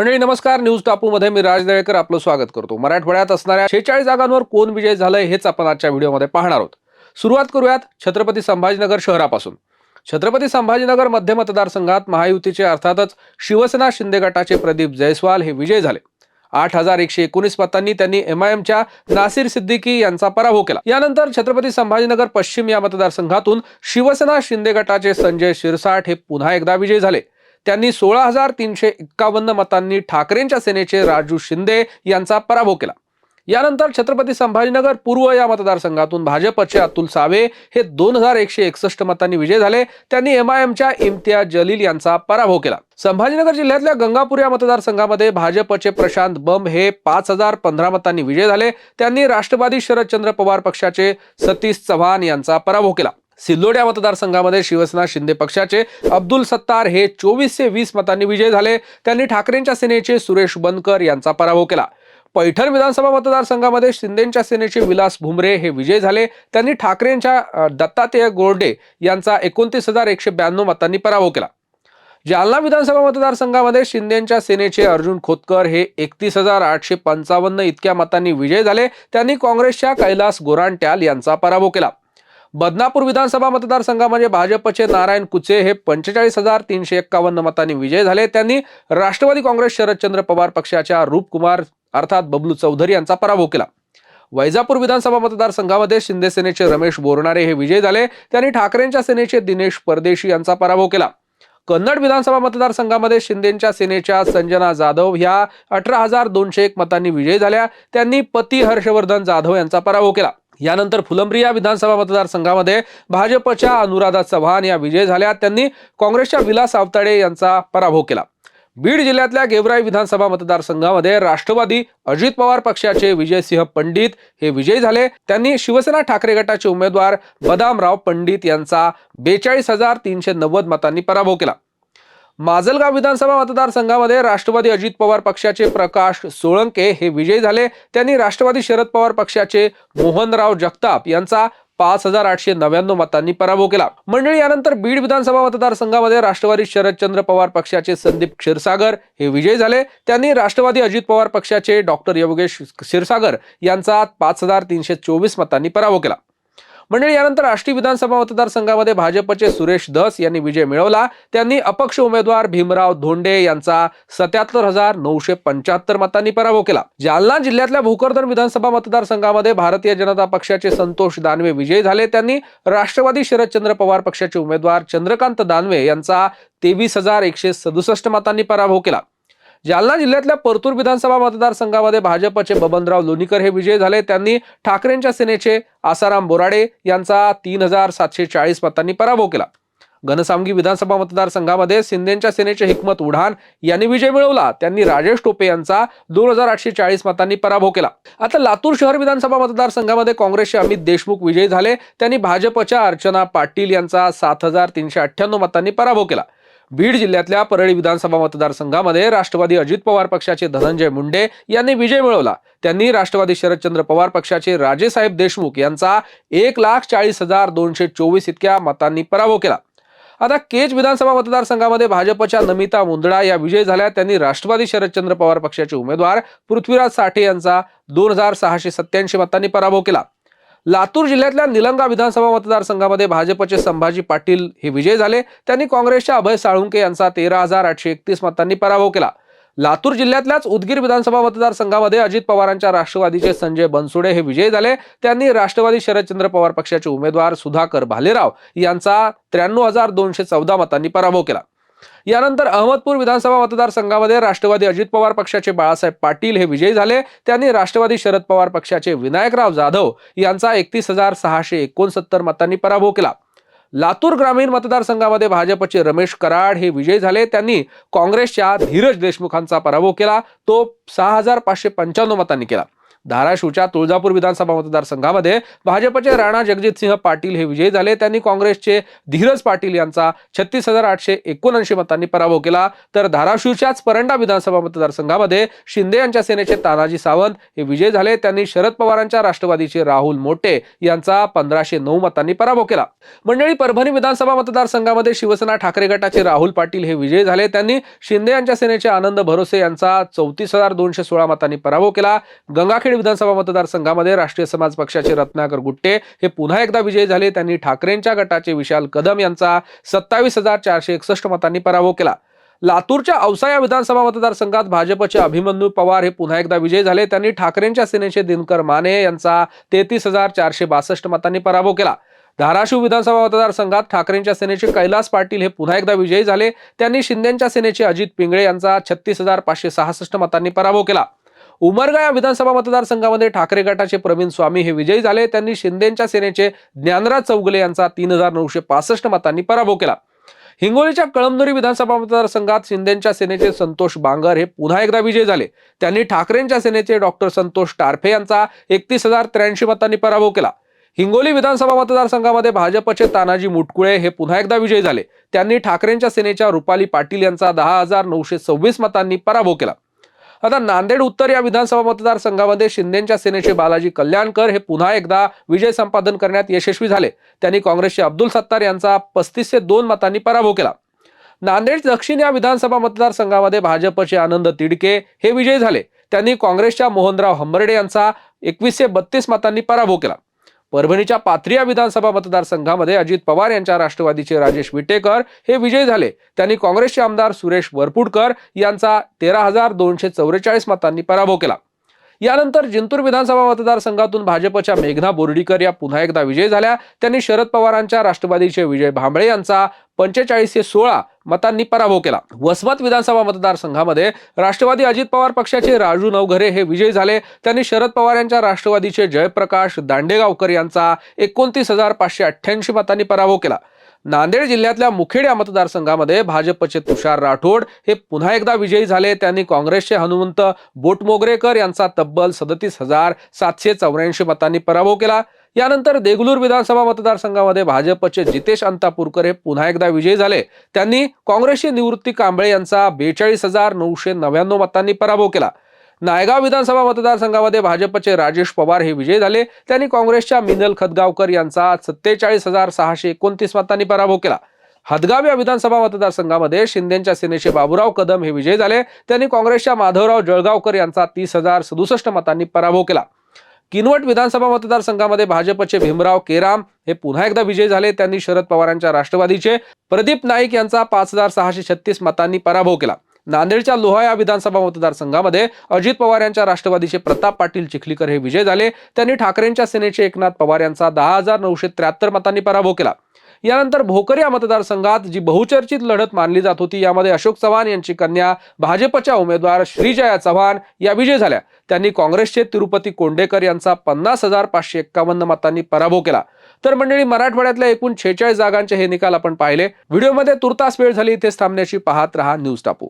मंडळी नमस्कार. न्यूज टापूमध्ये मी राज दळेकर आपलं स्वागत करतो. मराठवाड्यात असणाऱ्या शेहेचाळीस जागांवर कोण विजय झालंय हेच आपण आजच्या व्हिडिओमध्ये पाहणार आहोत. सुरुवात करूयात छत्रपती संभाजीनगर शहरापासून. छत्रपती संभाजीनगर मध्य मतदारसंघात महायुतीचे अर्थातच शिवसेना शिंदे गटाचे प्रदीप जयस्वाल हे विजय झाले. आठ हजार एकशे एकोणीस मतांनी त्यांनी एमआयएमच्या नासिर सिद्दीकी यांचा पराभव केला. यानंतर छत्रपती संभाजीनगर पश्चिम या मतदारसंघातून शिवसेना शिंदे गटाचे संजय शिरसाट हे पुन्हा एकदा विजयी झाले. त्यांनी सोळा हजार तीनशे एक्कावन्न मतांनी ठाकरेंच्या सेनेचे राजू शिंदे यांचा पराभव केला. यानंतर छत्रपती संभाजीनगर पूर्व या मतदारसंघातून भाजपचे अतुल सावे हे दोन हजार एकशे एकसष्ट मतांनी विजय झाले. त्यांनी एमआयएमच्या इम्तियाज जलील यांचा पराभव केला. संभाजीनगर जिल्ह्यातल्या गंगापूर या मतदारसंघामध्ये भाजपचे प्रशांत बंब हे पाच हजार पंधरा मतांनी विजय झाले. त्यांनी राष्ट्रवादी शरदचंद्र पवार पक्षाचे सतीश चव्हाण यांचा पराभव केला. सिल्लोड्या मतदारसंघामध्ये शिवसेना शिंदे पक्षाचे अब्दुल सत्तार हे चोवीसशे वीस मतांनी विजय झाले. त्यांनी ठाकरेंच्या सेनेचे सुरेश बनकर यांचा पराभव केला. पैठण विधानसभा मतदारसंघामध्ये शिंदेच्या सेनेचे विलास भुमरे हे विजय झाले. त्यांनी ठाकरेंच्या दत्तातेय गोर्डे गोरडे यांचा एकोणतीस हजार एकशे ब्याण्णव मतांनी पराभव केला. जालना विधानसभा मतदारसंघामध्ये शिंदेच्या सेनेचे अर्जुन खोतकर हे एकतीस हजार आठशे पंचावन्न इतक्या मतांनी विजय झाले. त्यांनी काँग्रेसच्या कैलास गोरांट्याल यांचा पराभव केला. बदनापूर विधानसभा मतदारसंघामध्ये भाजपचे नारायण कुचे हे पंचेचाळीस हजार तीनशे एक्कावन्न मतांनी विजय झाले. त्यांनी राष्ट्रवादी काँग्रेस शरदचंद्र पवार पक्षाच्या रूपकुमार अर्थात बबलू चौधरी यांचा पराभव केला. वैजापूर विधानसभा मतदारसंघामध्ये शिंदे सेनेचे रमेश बोरणारे हे विजय झाले. त्यांनी ठाकरेंच्या सेनेचे दिनेश परदेशी यांचा पराभव केला. कन्नड विधानसभा मतदारसंघामध्ये शिंदेच्या सेनेच्या संजना जाधव ह्या अठरा हजार दोनशे एक मतांनी विजयी झाल्या. त्यांनी पती हर्षवर्धन जाधव यांचा पराभव केला. यानंतर फुलंब्रिया विधानसभा मतदारसंघामध्ये भाजपच्या अनुराधा चव्हाण या विजय झाल्या. त्यांनी काँग्रेसच्या विलास आवताडे यांचा पराभव केला. बीड जिल्ह्यातल्या गेवराई विधानसभा मतदारसंघामध्ये राष्ट्रवादी अजित पवार पक्षाचे विजयसिंह पंडित हे विजयी झाले. त्यांनी शिवसेना ठाकरे गटाचे उमेदवार बदामराव पंडित यांचा बेचाळीस हजार तीनशे नव्वद मतांनी पराभव केला. माजलगाव विधानसभा मतदारसंघामध्ये राष्ट्रवादी अजित पवार पक्षाचे प्रकाश सोळंके हे विजयी झाले. त्यांनी राष्ट्रवादी शरद पवार पक्षाचे मोहनराव जगताप यांचा पाच हजार आठशे नव्याण्णव मतांनी पराभव केला. मंडळी यानंतर बीड विधानसभा मतदारसंघामध्ये राष्ट्रवादी शरदचंद्र पवार पक्षाचे संदीप क्षीरसागर हे विजयी झाले. त्यांनी राष्ट्रवादी अजित पवार पक्षाचे डॉक्टर योगेश क्षीरसागर यांचा पाच हजार तीनशे चोवीस मतांनी पराभव केला. मंडळी यानंतर राष्ट्रीय विधानसभा मतदारसंघामध्ये भाजपचे सुरेश धस यांनी विजय मिळवला. त्यांनी अपक्ष उमेदवार भीमराव धोंडे यांचा सत्याहत्तर हजार नऊशे पंच्याहत्तर मतांनी पराभव केला. जालना जिल्ह्यातल्या भोकरदन विधानसभा मतदारसंघामध्ये भारतीय जनता पक्षाचे संतोष दानवे विजयी झाले. त्यांनी राष्ट्रवादी शरदचंद्र पवार पक्षाचे उमेदवार चंद्रकांत दानवे यांचा तेवीस हजार एकशे सदुसष्ट मतांनी पराभव केला. जालना जिल्ह्यातल्या परतूर विधानसभा मतदारसंघामध्ये भाजपचे बबनराव लोणीकर हे विजयी झाले. त्यांनी ठाकरेंच्या सेनेचे आसाराम बोराडे यांचा तीन हजार सातशे चाळीस मतांनी पराभव केला. घनसामगी विधानसभा मतदारसंघामध्ये शिंदेच्या सेनेचे हिकमत उढान यांनी विजय मिळवला. त्यांनी राजेश टोपे यांचा दोन हजार आठशे चाळीस मतांनी पराभव केला. आता लातूर शहर विधानसभा मतदारसंघामध्ये काँग्रेसचे अमित देशमुख विजयी झाले. त्यांनी भाजपच्या अर्चना पाटील यांचा सात हजार तीनशे अठ्ठ्याण्णव मतांनी पराभव केला. बीड जिल्ह्यातल्या परळी विधानसभा मतदारसंघामध्ये राष्ट्रवादी अजित पवार पक्षाचे धनंजय मुंडे यांनी विजय मिळवला. त्यांनी राष्ट्रवादी शरदचंद्र पवार पक्षाचे राजेसाहेब देशमुख यांचा एक लाख चाळीस हजार दोनशे चोवीस इतक्या मतांनी पराभव केला. आता केज विधानसभा मतदारसंघामध्ये भाजपच्या नमिता मुंदडा या विजय झाल्या. त्यांनी राष्ट्रवादी शरदचंद्र पवार पक्षाचे उमेदवार पृथ्वीराज साठे यांचा दोन हजार सहाशे सत्याऐंशी मतांनी पराभव केला. लातूर जिल्ह्यातल्या निलंगा विधानसभा मतदारसंघामध्ये भाजपचे संभाजी पाटील हे विजय झाले. त्यांनी काँग्रेसच्या अभय साळुंके यांचा तेरा हजार आठशे एकतीस मतांनी पराभव केला. लातूर जिल्ह्यातल्याच उदगीर विधानसभा मतदारसंघामध्ये अजित पवारांच्या राष्ट्रवादीचे संजय बनसुडे हे विजयी झाले. त्यांनी राष्ट्रवादी शरदचंद्र पवार पक्षाचे उमेदवार सुधाकर भालेराव यांचा त्र्याण्णव हजार दोनशे चौदा मतांनी पराभव केला. यानंतर अहमदपूर विधानसभा मतदारसंघामध्ये राष्ट्रवादी अजित पवार पक्षाचे बाळासाहेब पाटील हे विजयी झाले. त्यांनी राष्ट्रवादी शरद पवार पक्षाचे विनायकराव जाधव यांचा एकतीस हजार सहाशे एकोणसत्तर मतांनी पराभव केला. लातूर ग्रामीण मतदारसंघामध्ये भाजपचे रमेश कराड हे विजयी झाले. त्यांनी काँग्रेसच्या धीरज देशमुखांचा पराभव केला. तो सहा हजार पाचशे पंच्याण्णव मतांनी केला. धाराशिवच्या तुळजापूर विधानसभा मतदारसंघामध्ये भाजपचे राणा जगजितसिंह पाटील हे विजयी झाले. त्यांनी काँग्रेसचे धीरज पाटील यांचा छत्तीस हजार आठशे एकोणऐंशी मतांनी पराभव केला. तर धाराशिवच्याच परंडा विधानसभा मतदारसंघामध्ये शिंदे यांच्या सेनेचे तानाजी सावंत हे विजयी झाले. त्यांनी शरद पवारांच्या राष्ट्रवादीचे राहुल मोटे यांचा पंधराशे नऊ मतांनी पराभव केला. मंडळी परभणी विधानसभा मतदारसंघामध्ये शिवसेना ठाकरे गटाचे राहुल पाटील हे विजयी झाले. त्यांनी शिंदे यांच्या सेनेचे आनंद भरोसे यांचा चौतीस हजार दोनशे सोळा मतांनी पराभव केला. गंगाखेड विधानसभा मतदारसंघामध्ये राष्ट्रीय समाज पक्षाचे रत्नाकर गुट्टे हे पुन्हा एकदा विजयी झाले. त्यांनी ठाकरेंच्या गटाचे विशाल कदम यांचा सत्तावीस हजार चारशे एकसष्ट मतांनी पराभव केला. लातूरच्या औसा या विधानसभा मतदारसंघात भाजपचे अभिमन्यू पवार हे पुन्हा एकदा विजयी झाले. त्यांनी ठाकरेंच्या सेनेचे दिनकर माने यांचा तेहतीस हजार चारशे बासष्ट मतांनी पराभव केला. धाराशिव विधानसभा मतदारसंघात ठाकरेंच्या सेनेचे कैलास पाटील हे पुन्हा एकदा विजयी झाले. त्यांनी शिंदेच्या सेनेचे अजित पिंगळे यांचा छत्तीस हजार पाचशे सहासष्ट मतांनी पराभव केला. उमरगा या विधानसभा मतदारसंघामध्ये ठाकरे गटाचे प्रवीण स्वामी हे विजयी झाले. त्यांनी शिंदेच्या सेनेचे ज्ञानराज चौगले यांचा तीन हजार नऊशे पासष्ट मतांनी पराभव केला. हिंगोलीच्या कळमनुरी विधानसभा मतदारसंघात शिंदेच्या सेनेचे संतोष बांगर हे पुन्हा एकदा विजयी झाले. त्यांनी ठाकरेंच्या सेनेचे डॉक्टर संतोष टारफे यांचा एकतीस हजार त्र्याऐंशी मतांनी पराभव केला. हिंगोली विधानसभा मतदारसंघामध्ये भाजपचे तानाजी मुटकुळे हे पुन्हा एकदा विजयी झाले. त्यांनी ठाकरेंच्या सेनेच्या रुपाली पाटील यांचा दहा हजार नऊशे सव्वीस मतांनी पराभव केला. आता नांदेड उत्तर या विधानसभा मतदारसंघामध्ये शिंदेच्या सेनेचे बालाजी कल्याणकर हे पुन्हा एकदा विजय संपादन करण्यात यशस्वी झाले. त्यांनी काँग्रेसचे अब्दुल सत्तार यांचा पस्तीसशे दोन मतांनी पराभव केला. नांदेड दक्षिण या विधानसभा मतदारसंघामध्ये भाजपचे आनंद तिडके हे विजयी झाले. त्यांनी काँग्रेसच्या मोहनराव हंबर्डे यांचा एकवीसशे बत्तीस मतांनी पराभव केला. परभणीच्या पाथरिया विधानसभा मतदारसंघामध्ये अजित पवार यांच्या राष्ट्रवादीचे राजेश विटेकर हे विजयी झाले. त्यांनी काँग्रेसचे आमदार सुरेश वरपुडकर यांचा तेरा हजार दोनशे चौवेचाळीस मतांनी पराभव केला. यानंतर जिंतूर विधानसभा मतदारसंघातून भाजपच्या मेघना बोर्डीकर या पुन्हा एकदा विजयी झाल्या. त्यांनी शरद पवारांच्या राष्ट्रवादीचे विजय भांबळे यांचा पंचेचाळीसशे सोळा मतांनी पराभव केला. वसमत विधानसभा मतदारसंघामध्ये राष्ट्रवादी अजित पवार पक्षाचे राजू नवघरे हे विजयी झाले. त्यांनी शरद पवार यांच्या राष्ट्रवादीचे जयप्रकाश दांडेगावकर यांचा एकोणतीस हजार पाचशे अठ्ठ्याऐंशी मतांनी पराभव केला. नांदेड जिल्ह्यातल्या मुखेड या मतदारसंघामध्ये भाजपचे तुषार राठोड हे पुन्हा एकदा विजयी झाले. त्यांनी काँग्रेसचे हनुमंत बोटमोगरेकर यांचा तब्बल सदतीस हजार सातशे चौऱ्याऐंशी मतांनी पराभव केला. यानंतर देगलूर विधानसभा मतदारसंघामध्ये भाजपचे जितेश अंतापूरकर हे पुन्हा एकदा विजयी झाले. त्यांनी काँग्रेसचे निवृत्ती कांबळे यांचा बेचाळीस हजार नऊशे नव्याण्णव मतांनी पराभव केला. नायगाव विधानसभा मतदारसंघामध्ये भाजपचे राजेश पवार हे विजयी झाले. त्यांनी काँग्रेसच्या मिनल खदगावकर यांचा सत्तेचाळीस हजार सहाशे एकोणतीस मतांनी पराभव केला. हदगाव या विधानसभा मतदारसंघामध्ये शिंदेच्या सेनेचे बाबुराव कदम हे विजयी झाले. त्यांनी काँग्रेसच्या माधवराव जळगावकर यांचा तीस हजार सदुसष्ट मतांनी पराभव केला. किनवट विधानसभा मतदारसंघामध्ये भाजपचे भीमराव केराम हे पुन्हा एकदा विजयी झाले. त्यांनी शरद पवारांच्या राष्ट्रवादीचे प्रदीप नाईक यांचा पाच हजार सहाशे छत्तीस मतांनी पराभव केला. नांदेडच्या लोहा या विधानसभा मतदारसंघामध्ये अजित पवार यांच्या राष्ट्रवादीचे प्रताप पाटील चिखलीकर हे विजय झाले. त्यांनी ठाकरेंच्या सेनेचे एकनाथ पवार यांचा दहा हजार नऊशे त्र्याहत्तर मतांनी पराभव केला. यानंतर भोकर या मतदारसंघात जी बहुचर्चित लढत मानली जात होती यामध्ये अशोक चव्हाण यांची कन्या भाजपच्या उमेदवार श्रीजया चव्हाण या विजय झाल्या. त्यांनी काँग्रेसचे तिरुपती कोंडेकर यांचा पन्नास हजार पाचशे एक्कावन्न मतांनी पराभव केला. तर मंडळी मराठवाड्यातल्या एकूण छेचाळीस जागांचे हे निकाल आपण पाहिले. व्हिडिओमध्ये तुर्तास वेळ झाली इथेच थांबण्याची पाहत रहा न्यूज टापू.